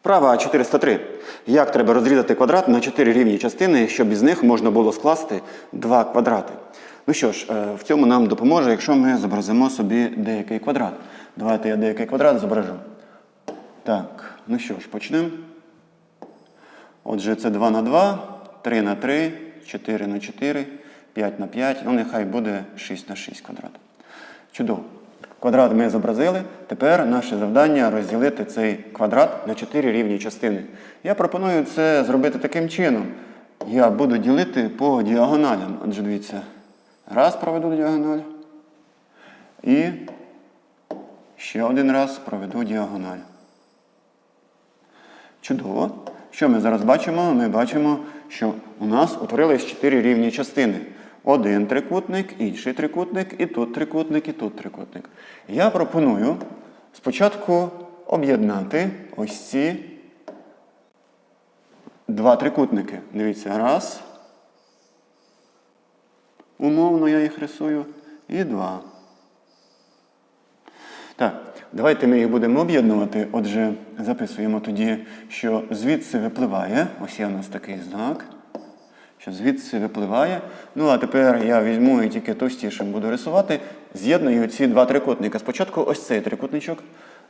Вправа 403. Як треба розрізати квадрат на 4 рівні частини, щоб із них можна було скласти два квадрати? Ну що ж, е, в цьому нам допоможе, якщо ми зобразимо собі деякий квадрат. Давайте я деякий квадрат зображу. Так, ну що ж, почнемо. Отже, це 2 на 2, 3 на 3, 4 на 4, 5 на 5, ну нехай буде 6 на 6 квадрат. Чудово. Квадрат ми зобразили. Тепер наше завдання розділити цей квадрат на 4 рівні частини. Я пропоную це зробити таким чином. Я буду ділити по діагоналям. Отже, дивіться, раз проведу діагональ. І ще один раз проведу діагональ. Чудово. Що ми зараз бачимо? Ми бачимо, що у нас утворились чотири рівні частини. Один трикутник, інший трикутник, і тут трикутник, і тут трикутник. Я пропоную спочатку об'єднати ось ці два трикутники. Дивіться, раз. Умовно я їх рисую. І два. Так, давайте ми їх будемо об'єднувати. Отже, записуємо тоді, що звідси випливає. Ось є у нас такий знак. Що звідси випливає. Ну, а тепер я візьму і тільки товстішим буду рисувати. З'єдную ці два трикутника. Спочатку ось цей трикутничок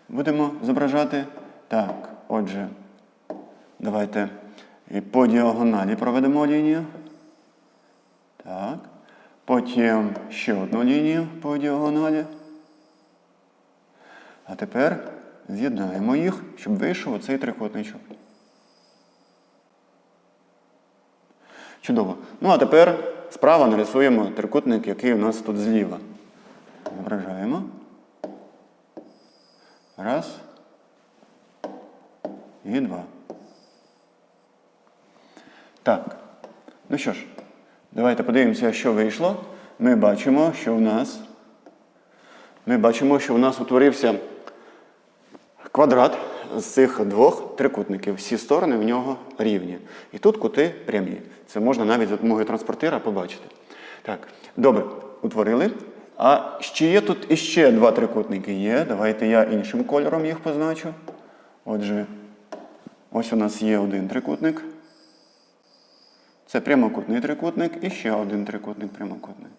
будемо зображати. Так, отже, давайте по діагоналі проведемо лінію. Так. Потім ще одну лінію по діагоналі. А тепер з'єднаємо їх, щоб вийшов оцей трикутничок. Чудово. Ну, а тепер справа нарисуємо трикутник, який у нас тут зліва. Зображаємо. Раз. І два. Так. Ну що ж, давайте подивимося, що вийшло. Ми бачимо, що у нас. Ми бачимо, що у нас утворився квадрат з цих двох трикутників. Всі сторони в нього рівні. І тут кути прямі. Це можна навіть за допомогою транспортира побачити. Так, добре, утворили. А ще є тут іще два трикутники є. Давайте я іншим кольором їх позначу. Отже, ось у нас є один трикутник. Це прямокутний трикутник і ще один трикутник прямокутний.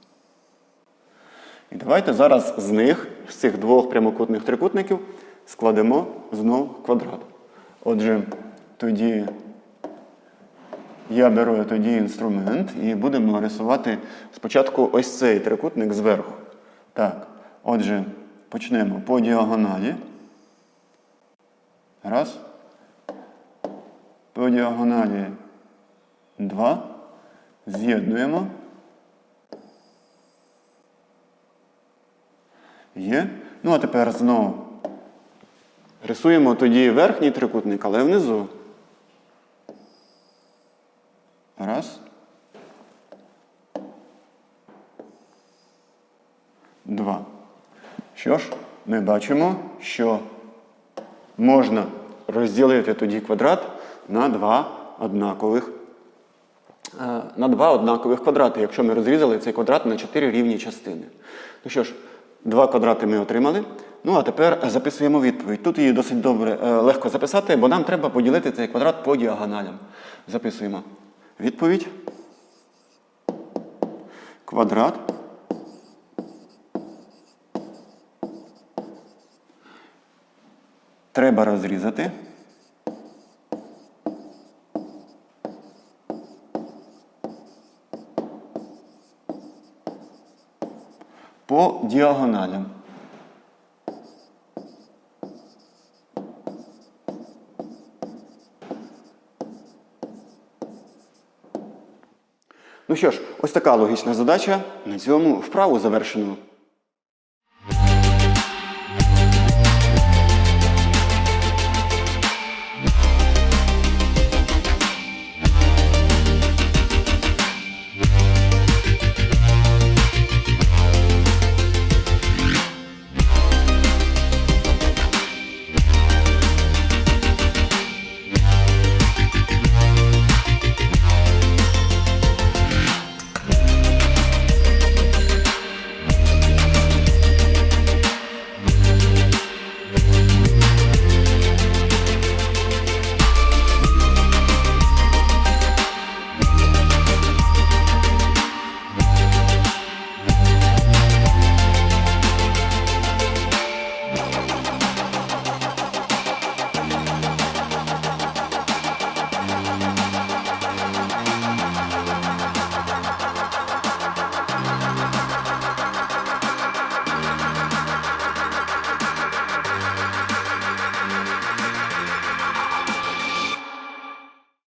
І давайте зараз з них, з цих двох прямокутних трикутників, складемо знов квадрат. Отже, тоді я беру тоді інструмент і будемо рисувати спочатку ось цей трикутник зверху. Так, отже, почнемо по діагоналі. Раз. По діагоналі два. З'єднуємо. Є. Ну, а тепер знову рисуємо тоді верхній трикутник, але внизу. Раз. Два. Що ж, ми бачимо, що можна розділити тоді квадрат на два однакових е, на два однакових квадрати, якщо ми розрізали цей квадрат на чотири рівні частини. Ну що ж, два квадрати ми отримали. Ну а тепер записуємо відповідь. Тут її досить добре е, легко записати, бо нам треба поділити цей квадрат по діагоналям. Записуємо відповідь. Квадрат. Треба розрізати. По діагоналям. Ну що ж, ось така логічна задача. На цьому вправу завершено.